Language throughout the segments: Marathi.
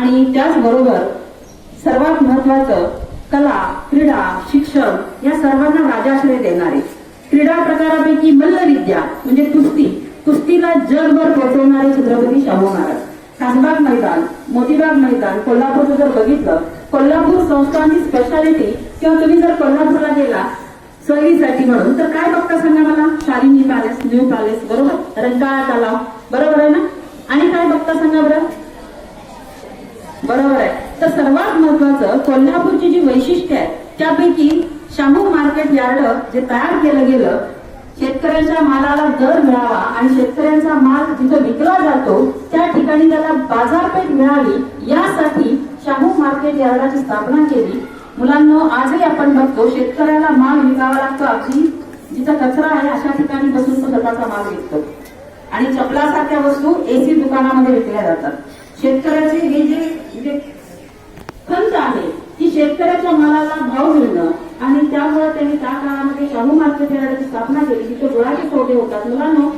आणि त्याचबरोबर सर्वात महत्वाचं कला क्रीडा शिक्षण या सर्वांना राजाश्रय देणारे. क्रीडा प्रकारापैकी मल्लविद्या म्हणजे कुस्ती. कुस्तीला जगभर पोहोचवणारे छत्रपती शाहू महाराज. खासबाग मैदान मोतीबाग मैदान कोल्हापूरचं जर बघितलं कोल्हापूर संस्थांची स्पेशालिटी किंवा तुम्ही जर कोल्हापूरला गेला सहलीसाठी म्हणून तर काय बघता सांगा मला? शालिनी पॅलेस न्यू पॅलेस बरोबर? रंकाळा तलाव बरोबर आहे ना? आणि काय बघता सांगा बरं? सर्वात महत्वाचं कोल्हापूरची जी वैशिष्ट्य आहे त्यापैकी शाहू मार्केट यार्ड जे तयार केलं गेलं शेतकऱ्यांच्या मालाला दर मिळावा आणि शेतकऱ्यांचा माल जिथं विकला जातो त्या ठिकाणी त्याला बाजारपेठ मिळावी यासाठी शाहू मार्केट यार्डाची स्थापना केली. मुलांना आजही आपण बघतो शेतकऱ्याला माल विकावा लागतो अगदी जिथं कचरा आहे अशा ठिकाणी बसून तो स्वतःचा माल विकतो. आणि चपलासारख्या वस्तू एसी दुकानामध्ये विकल्या जातात शेतकऱ्याचे हे जे म्हणजे खंत आहे की शेतकऱ्याच्या मालाला भाव मिळणं आणि त्यामुळे त्यांनी त्या काळामध्ये शाहू मार्केट यार्डाची स्थापना केली. तिथे गुळाचे सोडे होतात. मुलांना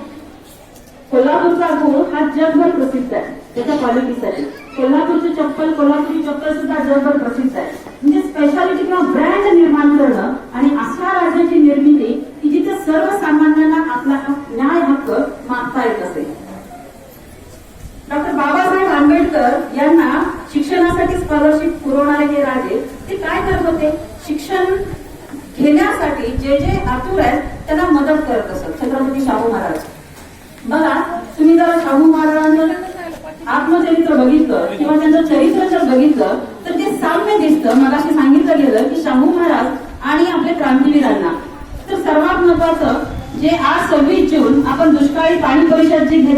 कोल्हापूरचा गुळ हा जगभर प्रसिद्ध आहे त्याच्या क्वालिटीसाठी. कोल्हापूरची चप्पल कोल्हापूरची चप्पल सुद्धा जगभर प्रसिद्ध आहे. म्हणजे स्पेशालिटी किंवा ब्रँड निर्माण करणं आणि अशा राज्याची निर्मिती की जिथे सर्वसामान्यांना आपला न्याय हक्क मागता येत असेल डॉक्टर बाबासाहेब आंबेडकर यांना शिक्षणासाठी स्कॉलरशिप पुरवणारे हे राजे ते काय करत होते? शिक्षण घेण्यासाठी जे जे आतुर आहेत त्यांना मदत करत असत. छत्रपती शाहू महाराज. बघा तुम्ही जर शाहू महाराजांचं आत्मचरित्र बघितलं किंवा त्यांचं चरित्र जर बघितलं तर ते साम्य दिसतं. मगाशी सांगितलं गेलं की शाहू महाराज आणि आपले क्रांतीवीरांना. तर सर्वात महत्वाचं जे आज सव्वीस जून आपण दुष्काळी पाणी परिषद जी